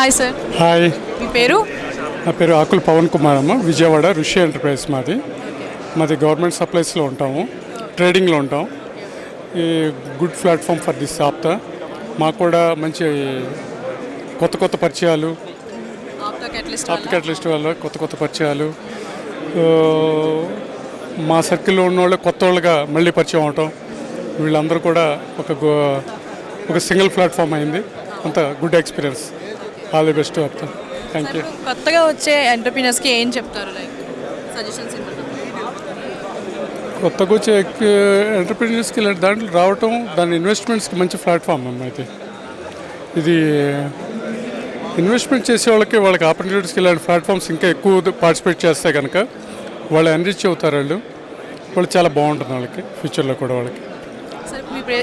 Hi sir hi మీ పేరు? నా పేరు ఆకుల పవన్ కుమార్ అమ్మ. విజయవాడ ఋషి ఎంటర్ప్రైజ్ మాది. మాది గవర్నమెంట్ సప్లైస్లో ఉంటాము. ట్రేడింగ్లో ఉంటాం. ఈ గుడ్ ప్లాట్ఫామ్ ఫర్ దిస్ ఆప్తా. మాకు కూడా మంచి కొత్త కొత్త పరిచయాలు ఆప్టికట్ లిస్ట్ వల్ల కొత్త కొత్త పరిచయాలు. మా సర్కిల్లో ఉన్న వాళ్ళు కొత్త వాళ్ళుగా మళ్ళీ పరిచయం అవటం. వీళ్ళందరూ కూడా ఒక ఒక సింగిల్ ప్లాట్ఫామ్ అయింది. అంత good experience. All the best APTA thank you కొత్తగా వచ్చే ఎంటర్ప్రీనర్స్కి ఏం చెప్తారు లైక్ సజెషన్స్ కొత్తగా వచ్చే ఎంటర్ప్రీనియర్స్కి ఇలాంటి దాంట్లో రావటం దాని ఇన్వెస్ట్మెంట్స్కి మంచి ప్లాట్ఫామ్ అమ్మ ఇది. ఇది ఇన్వెస్ట్మెంట్ చేసే వాళ్ళకి వాళ్ళకి ఆపర్చునిటీస్కి ఇలాంటి ప్లాట్ఫామ్స్ ఇంకా ఎక్కువ పార్టిసిపేట్ చేస్తే కనుక వాళ్ళు ఎన్రిచ్ అవుతారు వాళ్ళు. వాళ్ళు చాలా బాగుంటుంది వాళ్ళకి ఫ్యూచర్లో కూడా వాళ్ళకి.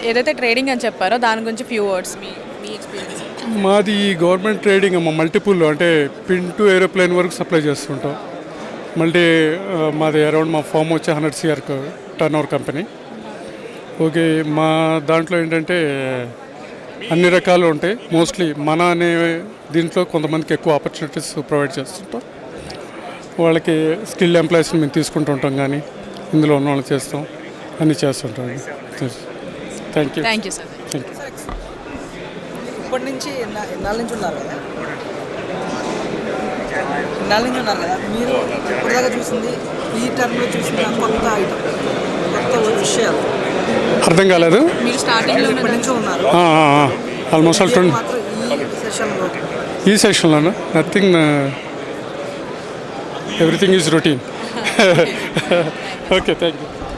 ఏదైతే ట్రేడింగ్ అని చెప్పారో దాని గురించి ఫ్యూ వర్డ్స్ మీ మీ ఎక్స్పీరియన్స్ మాది ఈ గవర్నమెంట్ ట్రేడింగ్ అమ్మ మల్టిపుల్ అంటే పిన్ టు ఏరోప్లేన్ వరకు సప్లై చేస్తుంటాం. మల్టీ మాది అరౌండ్ మా ఫామ్ వచ్చి hundred CR turn over company okay మా దాంట్లో ఏంటంటే అన్ని రకాలు ఉంటాయి. మోస్ట్లీ మన అనే దీంట్లో కొంతమందికి ఎక్కువ ఆపర్చునిటీస్ ప్రొవైడ్ చేస్తుంటాం. వాళ్ళకి స్కిల్ ఎంప్లాయీస్ని మేము తీసుకుంటుంటాం కానీ ఇందులో ఉన్న వాళ్ళకి చేస్తాం. అన్నీ చేస్తుంటాం. Thank you thank you sir thank you ఇప్పటి నుంచి ఎన్నాళ్ళ నుంచి ఉన్నారు కదా? ఎన్నాళ్ళ నుంచి ఉన్నారు కదా? మీరు ఇప్పటిదాకా చూసింది ఈ టర్మ్లో చూసిన కొత్త ఐటమ్ కొత్త విషయాలు అర్థం కాలేదు. మీరు స్టార్టింగ్లో ఇప్పటి నుంచో ఉన్నారు? ఆల్మోస్ట్ ఆల్ ట్వంటీ ఈ సెషన్లో ఈ సెషన్లోనా nothing everything is routine okay thank you